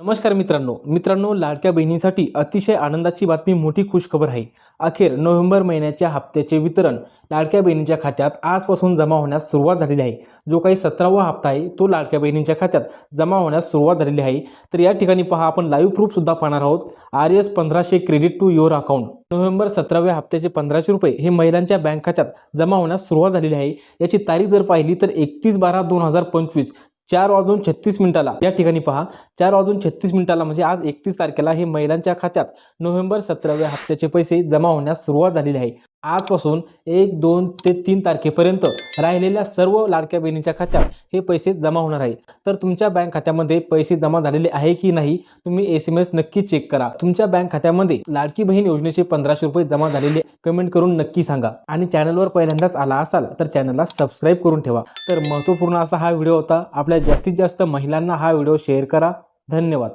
नमस्कार मित्रांनो. मित्रांनो लाडक्या बहिणींसाठी अतिशय आनंदाची बातमी मोठी खुशखबर आहे. अखेर नोव्हेंबर महिन्याच्या हप्त्याचे वितरण लाडक्या बहिणींच्या खात्यात आजपासून जमा होण्यास सुरुवात झालेली आहे. जो काही सतरावा हप्ता आहे तो लाडक्या बहिणींच्या खात्यात जमा होण्यास सुरुवात झालेली आहे. तर या ठिकाणी पहा आपण लाईव्ह प्रूफसुद्धा पाहणार आहोत. आर एस पंधराशे credit to your account November सतराव्या हप्त्याचे पंधराशे रुपये हे महिलांच्या बँक खात्यात जमा होण्यास सुरुवात झालेली आहे. याची तारीख जर पाहिली तर एकतीस बारा दोन हजार पंचवीस. चार वाजून छत्तीस मिनिटाला. या ठिकाणी पहा चार वाजून छत्तीस मिनिटाला म्हणजे आज एकतीस तारखेला हे महिलांच्या खात्यात नोव्हेंबर सतराव्या हप्त्याचे पैसे जमा होण्यास सुरुवात झालेली आहे. आजपासून एक दोन ते तीन तारखेपर्यंत राहिलेल्या सर्व लाडक्या बहिणीच्या खात्यात हे पैसे जमा होणार आहे. तर तुमच्या बँक खात्यामध्ये पैसे जमा झालेले आहे की नाही तुम्ही एस एम एस नक्की चेक करा. तुमच्या बँक खात्यामध्ये लाडकी बहीण योजनेचे पंधराशे रुपये जमा झालेले कमेंट करून नक्की सांगा. आणि चॅनलवर पहिल्यांदाच आला असाल तर चॅनलला सबस्क्राईब करून ठेवा. तर महत्त्वपूर्ण असा हा व्हिडिओ होता. आपल्या जास्तीत जास्त महिलांना हा व्हिडिओ शेअर करा. धन्यवाद.